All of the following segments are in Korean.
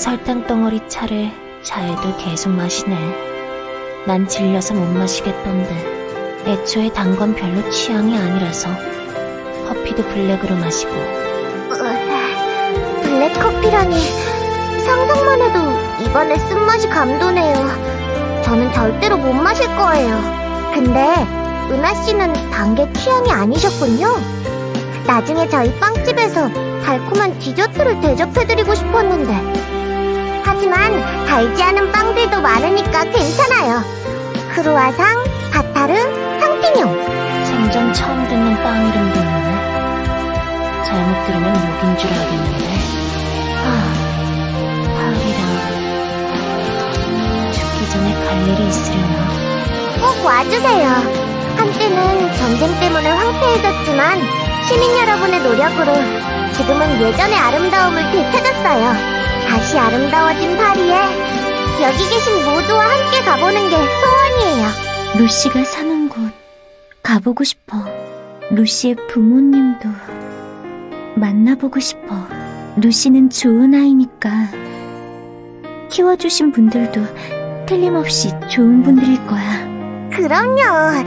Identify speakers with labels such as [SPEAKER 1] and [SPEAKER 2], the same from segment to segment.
[SPEAKER 1] 그 설탕 덩어리 차를 자애도 계속 마시네. 난 질려서 못 마시겠던데. 애초에 단 건 별로 취향이 아니라서 커피도 블랙으로 마시고
[SPEAKER 2] 으, 블랙 커피라니 상상만 해도 입안에 쓴맛이 감도네요. 저는 절대로 못 마실 거예요. 근데 은하 씨는 단 게 취향이 아니셨군요. 나중에 저희 빵집에서 달콤한 디저트를 대접해드리고 싶었는데. 하지만 달지 않은 빵들도 많으니까 괜찮아요. 크루아상, 바타르, 상피뇽.
[SPEAKER 1] 생전 처음 듣는 빵 이름도 있네. 잘못 들으면 욕인 줄 알겠는데. 아, 파리라. 죽기 전에 갈 일이 있으려나.
[SPEAKER 2] 꼭 와주세요. 한때는 전쟁 때문에 황폐해졌지만 시민 여러분의 노력으로 지금은 예전의 아름다움을 되찾았어요. 다시 아름다워진 파리에 여기 계신 모두와 함께 가보는 게 소원이에요.
[SPEAKER 3] 루시가 사는 곳 가보고 싶어. 루시의 부모님도 만나보고 싶어. 루시는 좋은 아이니까 키워주신 분들도 틀림없이 좋은 분들일 거야.
[SPEAKER 2] 그럼요.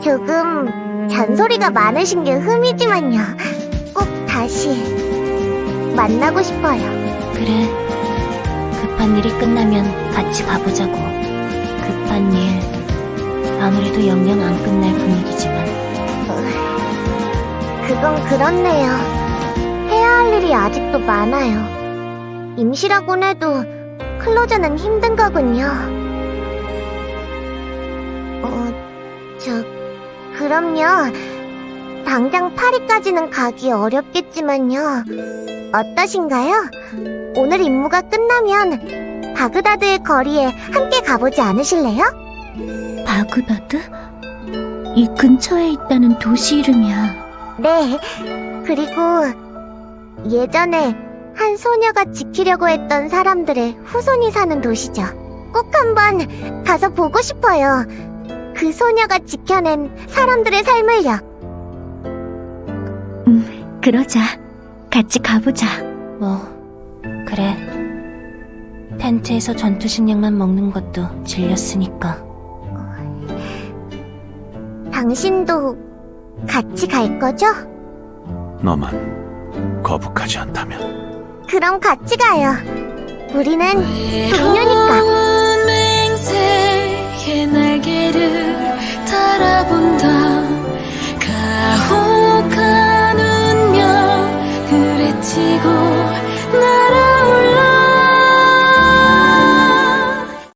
[SPEAKER 2] 조금 잔소리가 많으신 게 흠이지만요. 꼭 다시 만나고 싶어요.
[SPEAKER 1] 그래. 급한 일이 끝나면 같이 가보자고. 급한 일. 아무래도 영영 안 끝날 분위기지만.
[SPEAKER 2] 그건 그렇네요. 해야 할 일이 아직도 많아요. 임시라곤 해도 클로저는 힘든 거군요. 어, 저, 그럼요. 당장 파리까지는 가기 어렵겠지만요. 어떠신가요? 오늘 임무가 끝나면 바그다드의 거리에 함께 가보지 않으실래요?
[SPEAKER 3] 바그다드? 이 근처에 있다는 도시 이름이야.
[SPEAKER 2] 네. 그리고 예전에 한 소녀가 지키려고 했던 사람들의 후손이 사는 도시죠. 꼭 한번 가서 보고 싶어요. 그 소녀가 지켜낸 사람들의 삶을요.
[SPEAKER 3] 음, 그러자. 같이 가보자.
[SPEAKER 1] 뭐, 그래. 텐트에서 전투 식량만 먹는 것도 질렸으니까.
[SPEAKER 2] 당신도 같이 갈 거죠?
[SPEAKER 4] 너만 거북하지 않다면
[SPEAKER 2] 그럼 같이 가요. 우리는 동료니까.
[SPEAKER 5] 맹세의 날개를 그래치고 날아